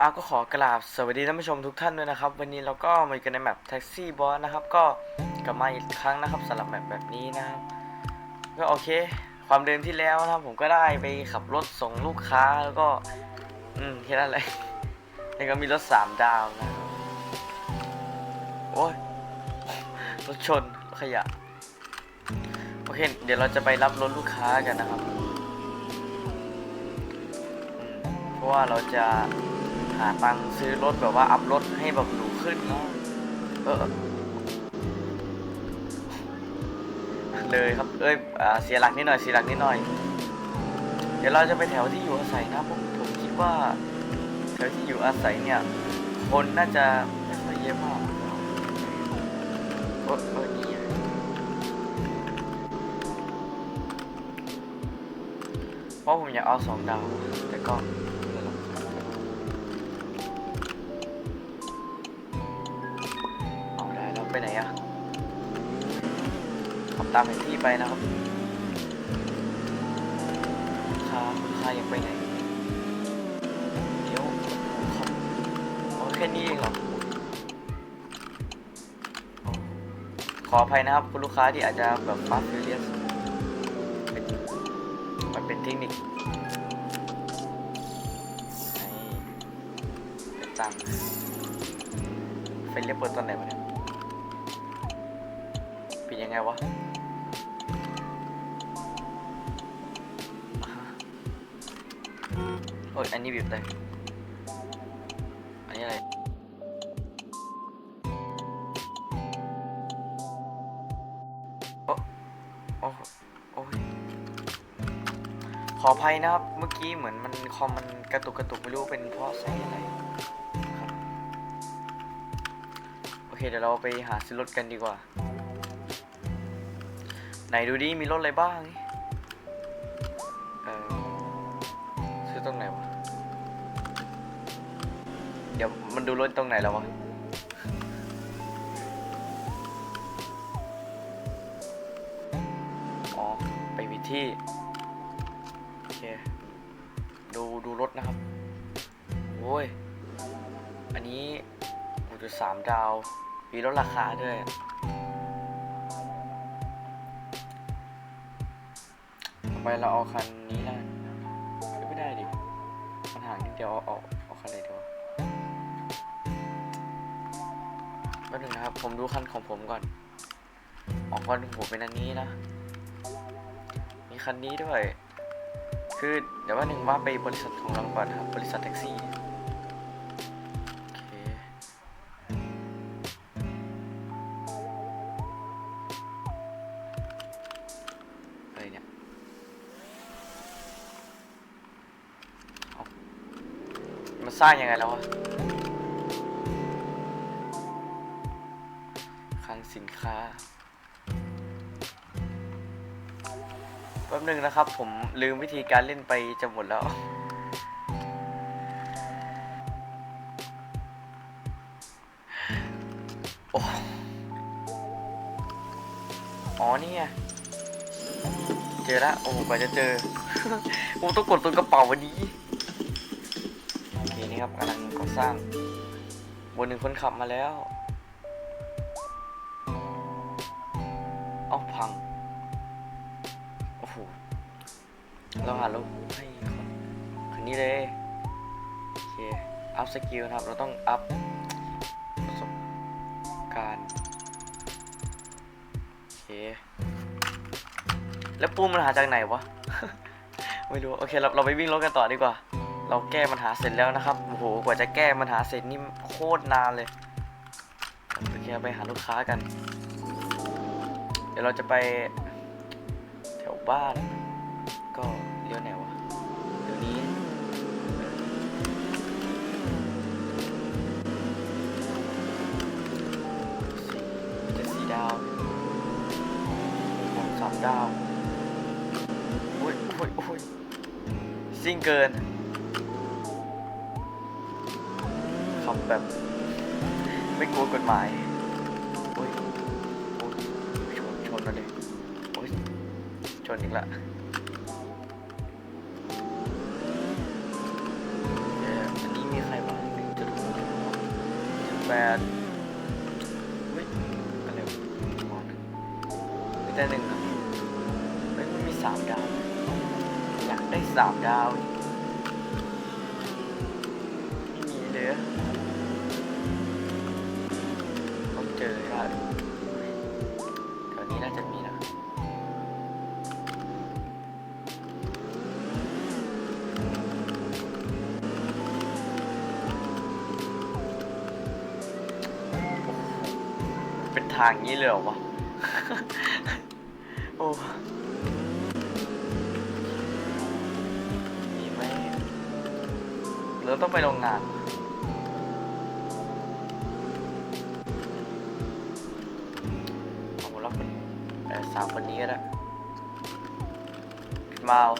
อาก็ขอกราบสวัสดีท่านผู้ชมทุกท่านด้วยนะครับ วันนี้เราก็มาอยู่กันในแมปแท็กซี่บอสนะครับ ก็กลับมาอีกครั้งนะครับสำหรับแมปแบบนี้นะครับก็โอเค ความเดิมที่แล้วนะครับ ผมก็ได้ไปขับรถส่งลูกค้าแล้วก็ อืมแค่นั้นแหละแล้วก็มีรถสามดาวนะโอ้ยรถชนรถขยะโอเค เดี๋ยวเราจะไปรับรถลูกค้ากันนะครับเพราะว่าเราจะ หาตังค์ซื้อรถแบบว่าอัพรถให้แบบหรูขึ้นเนาะเออเลยครับ เอ้ยอเสียหลักนิดหน่อย เสียหลักนิดหน่อย เดี๋ยวเราจะไปแถวที่อยู่อาศัยนะผมผมคิดว่า แถวที่อยู่อาศัยเนี่ย คนน่าจะไม่ค่อยเยอะมากโอ้โอ้นี่ไงเพราะผมอยากเอาสองดาวแต่ก็ามแผนที่ไปนะครับคุณค้าคุณค้ายังไปไหนเดี๋ยวผมขอโอแค่นี้เองเหรอขออภัยนะครับคุณลูกค้าที่อาจจะแบบฟาสต์ฟิเลียสเป็นมันเป็นเทคนิคนี่เป็นตังไฟเรียกเปิดตอนไหนวะเนี่ยเปิดยังไงวะ อันนี้บีบเลยอันนี้อะไร โอ้โอ้โอ้ยขออภัยนะครับ เมื่อกี้เหมือนมันคอมมันกระตุกกระตุกไม่รู้เป็นเพราะสาเหตุอะไรครับโอเคเดี๋ยวเราไปหาซื้อรถกันดีกว่า ไหนดูดิมีรถอะไรบ้าง เออซื้อตรงไหนวะ เดี๋ยว มันดูรถตรงไหนแล้ววะอ๋อไปวิธีโอเคดูดูรถนะครับโอ้ยอันนี้หกจุดสามดาวมีลดราคาด้วยต่อไปเราเอาคันนี้แล้ไม่ได้ดิมันห่างนิดเดียวเอาอาเอา แป๊บนึงนะครับ ผมดูคันของผมก่อนออกก่อนผมเป็นอันนี้นะ มีคันนี้ด้วย คือเดี๋ยวว่าหนึ่งว่าไปบริษัทของเราก่อนครับ บริษัทแท็กซี่เนี่ยโอะไรเนี่ยมันสร้างยังไงแล้ววะ ค้าแป๊บนึงนะครับ ผมลืมวิธีการเล่นไปจะหมดแล้ว โอ้อ๋อนี่ไงเจอล้วโอ้กว่าจะเจอ ผมต้องกดตัวกระเป๋าวันนี้ โอเคนี่ครับกำลังก่อสร้าง บนหนึ่งคนขับมาแล้ว เอ้าพัง โอ้โห เราหารถให้คนคนนี้เลย โอเค อัพสกิลนะครับ เราต้องอัพประสบการณ์ โอเค แล้วปูมันหาจากไหนวะ ไม่รู้ โอเค เราเราไปวิ่งรถกันต่อดีกว่า เราแก้ปัญหาเสร็จแล้วนะครับ โอ้โห กว่าจะแก้ปัญหาเสร็จนี่โคตรนานเลย โอเค ไปหาลูกค้ากัน ดี๋ยวเราจะไปแถวบ้าน ก็เลี้ยวไหนวะเดี๋ยวนี้จะสี่ดาวผมสามดาวโอ้ยโอ้ยโอ้ยซิ่งเกินขับแบบไม่กลัวกฎหมายอ้ยโอ้ย ชนชนมาเลยโอ้ยชนอีกละอันนี้มีใครบ้างหนึ่งจุดหกแปดเฮ้ยก็เร็วมองหนึ่งมีแต่หนึ่งอะเฮ้ยมันมีสามดาว อยากได้สามดาวไม่มีเลยอะต้องเจอได้แทางนี้เลยเหรอวะ โอ้มีไหมเราต้องไปโรงงานเอาผมรับคนเออสามคนนี้ก็ได้ขึ้นมาเอา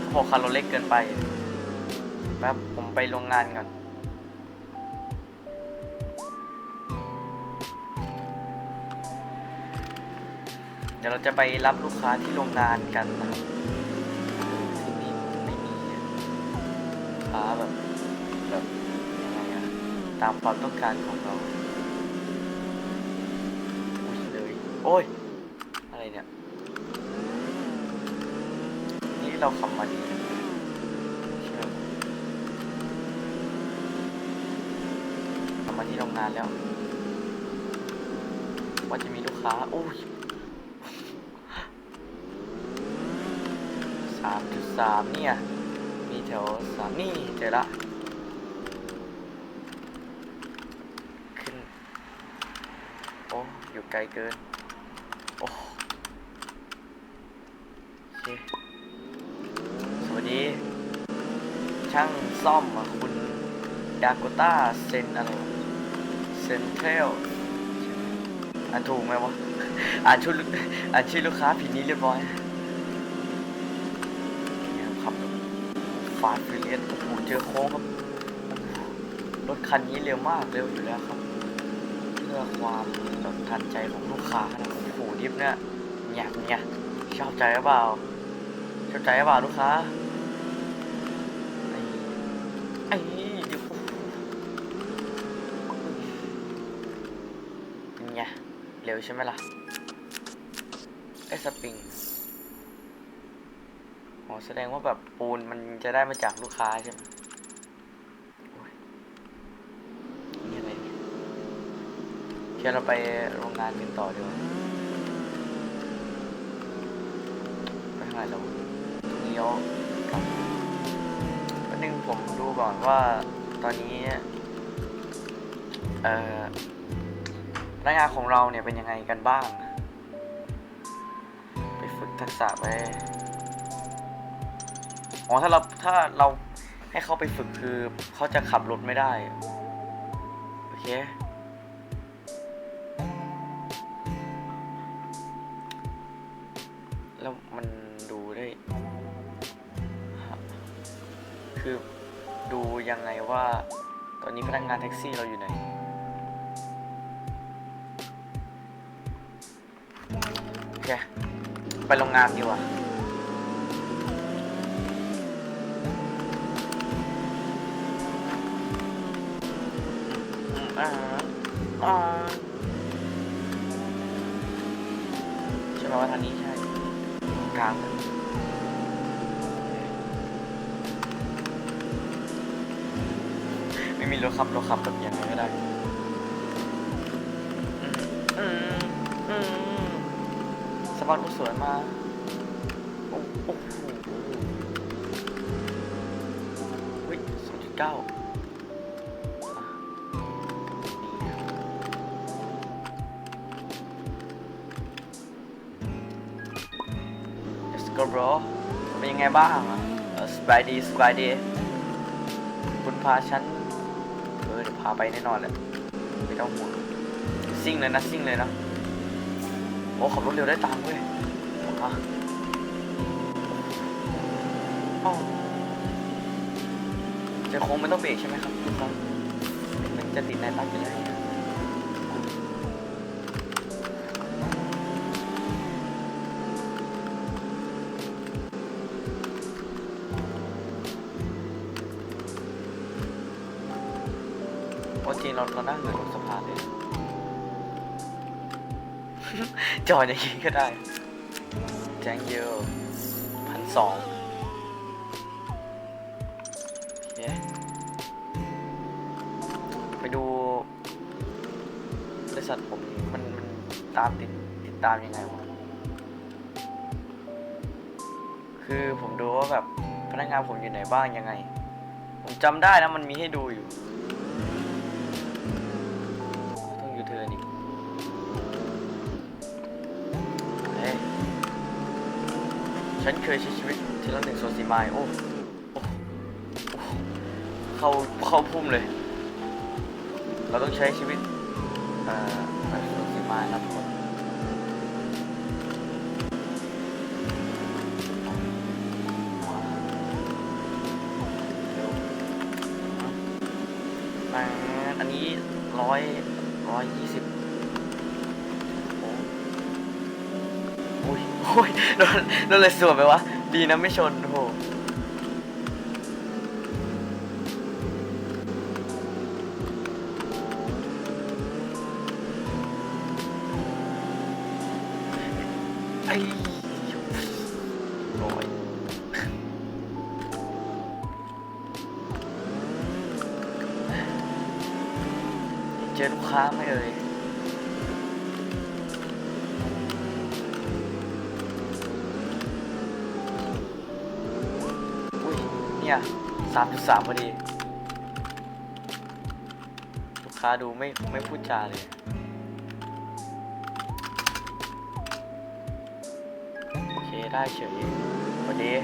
เขาบอกคันรถเล็กเกินไปแป๊บผมไปโรงงานก่อน เราจะไปรับลูกค้าที่โรงงานกันนะครับที่นี่ไม่มีลูกค้าแบบแบบยังไงอะตามความต้องการของเราอุ้ยเลยโอ้ยอะไรเนี่ย นี่เราขับมาดีนะเชื่อขับมาที่โรงงานแล้วว่าจะมีลูกค้าโอ้ย สามจุดสามเนี่ย มีแถวสามนี่เจอละ ขึ้น โอ้ อยู่ไกลเกิน โอ้เคสวัสดี ช่างซ่อมอะคุณดาโกต้าเซนอะไรเซนเทลอ่านถูกไหมวะ อ่านชื่อลูกอ่านชื่อลูกค้าผิดนี้เรียบร้อยครับ ฟาดฟิเลียนโอ้โหเจอโค้งครับ รถคันนี้เร็วมากเร็วอยู่แล้วครับ เพื่อความแบบทันใจของลูกค้านะโอ้โหดิฟเนี่ยเนี่ยเนี่ยชอบใจหรือเปล่า ชอบใจหรือเปล่าลูกค้าไอ้ไอ้เดี๋ยวเป็นไงเร็วใช่ไหมล่ะไอ้สปริง อ๋อแสดงว่าแบบปูนมันจะได้มาจากลูกค้าใช่ไหมนี่อะไรเนี่ยเดี๋ยวเราไปโรงงานกันต่อดีกว่าไปทางไหนเราเลี้ยวกลับแป๊บนึงผมดูก่อนว่าตอนนี้ เอ่อพนักงานของเราเนี่ยเป็นยังไงกันบ้าง ไปฝึกทักษะไป อ๋อถ้าเราถ้าเราให้เขาไปฝึกคือเขาจะขับรถไม่ได้ โอเค แล้วมันดูได้ คือดูยังไงว่า ตอนนี้พนักงานแท็กซี่เราอยู่ไหนโอเค ไปโรงงานดีกว่า อ่าอ่าใช่ไหมว่าทางนี้ใช่กลางไม่มีรถขับรถขับแบบยังไงก็ได้สปอนก็สวยมาโอ้โหอุ้ยสองจุดเก้า bro เป็นยังไงบ้างอะเออสบายดีสบายดี คุณพาฉัน เออเดี๋ยวพาไปแน่นอนแหละไม่ต้องห่วงซิ่งเลยนะซิ่งเลยนะโอ้ขับรถเร็วได้ตังค์เว้ยมาอ๋อเจะโค้งไม่ต้องเบรกใช่ไหมครับทุกท่านมันจะติดในตั้งอยู่เลย เราเรานั่งอนสะพานเลย จอดอย่างนี้ก็ได้ แจ้งเยอะพันสองไปดูบริษัทผมมันมันตามติดติดตามยังไงวะ คือผมดูว่าแบบพนักงานผมอยู่ไหนบ้างยังไง ผมจำได้นะมันมีให้ดูอยู่ เทิร์นอีกเฮ้ยฉันเคยใช้ชีวิตทีละหนึ่งโซนสีไมล์โอ้โอ้โอ้เข้าเข้าพุ่มเลย เราต้องใช้ชีวิตเอ่อแบบโซนสีไมล์นะทุกคน อันนี้ร้อย ร้อยยี่สิบโอ้โอ้ยโอ้ยโดนโดนเลยสวนไปวะ ดีนะไม่ชนโอ้ เจอลูกค้าไหมเอ่ยอุ้ยเนี่ยสามจุดสามพอดี ลูกค้าดูไม่ไม่พูดจาเลยโอเคได้เฉยวันนี้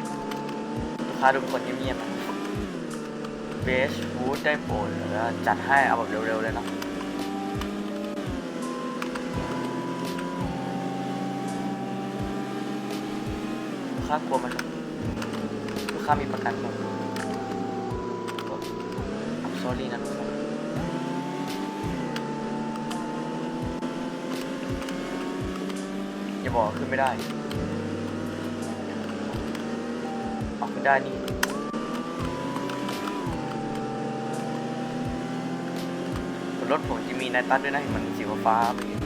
ลูกค้าดูเป็นคนเงียบๆเบสฟูดได้โปรดแล้วจัดให้เอาแบบเร็วๆเลยเนาะ ค้ากลัวไหมครับลูกค้ามีประกันไหมอับซอรี่นะลูกค้าอย่าบอกว่าขึ้นไม่ได้ออกขึ้นได้นี่รถผมจะมีนายตัดด้วยนะเห็นมันสีฟ้าๆไปเนี่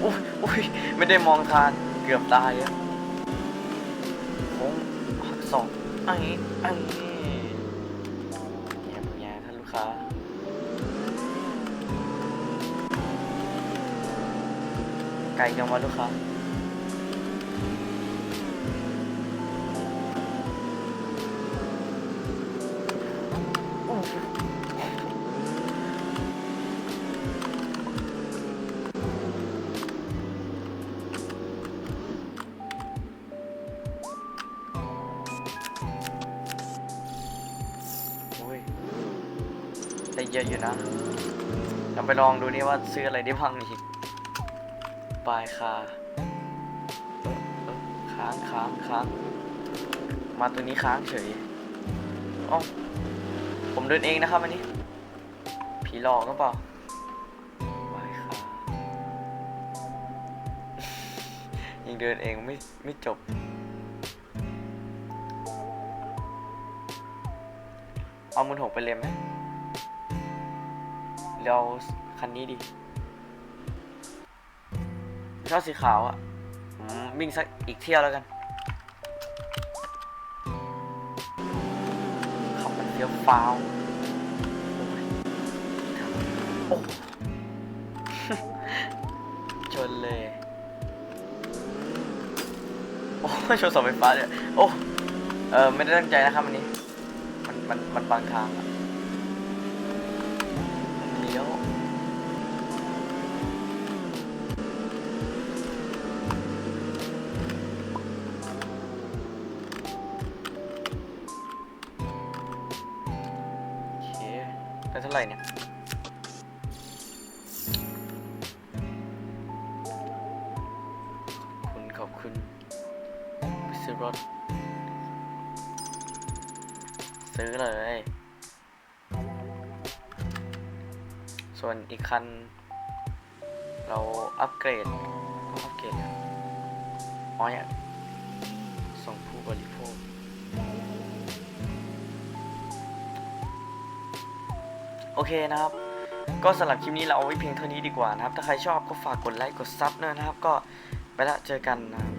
โอ้ยโอ้ยไม่ได้มองทางเกือบตายอะโค้งหักศอกไอ้ไอ้แย่แย่ท่านลูกค้าไกลกันวะลูกค้า ยอะอยู่นะเราไปลองดูนี่ว่าซื้ออะไรได้บ้างอีกปลายคาค้างค้างค้างมาตัวนี้ค้างเฉยอ๋อผมเดินเองนะครับอันนี้ ผีหลอกก็เปล่าปลายคายังเดินเองไม่ไม่จบเอามือหกไปเลยไหม เดี๋ยวเอาคันนี้ดิชอบสีขาวอะมวิ่งสักอีกเที่ยวแล้วกัน ขับมันเฟี้ยวฟ้าวโอ้ชนเลย โอ้ชนเสาไฟฟ้าเลยโอ้ เออไม่ได้ตั้งใจนะครับอันนี้ มัน มัน มันบางทางอะ ไหร่เนี่ย คุณขอบคุณซื้อรถซื้อเลย ส่วนอีกคัน เราอัปเกรดต้องอัปเกรดอ๋อเนี่ยส่งผู้บริโภค โอเคนะครับ ก็สำหรับคลิปนี้เราเอาไว้เพียงเท่านี้ดีกว่านะครับ ถ้าใครชอบก็ฝากกดไลค์กดซับเนอะนะครับ ก็ไปละเจอกันนะครับ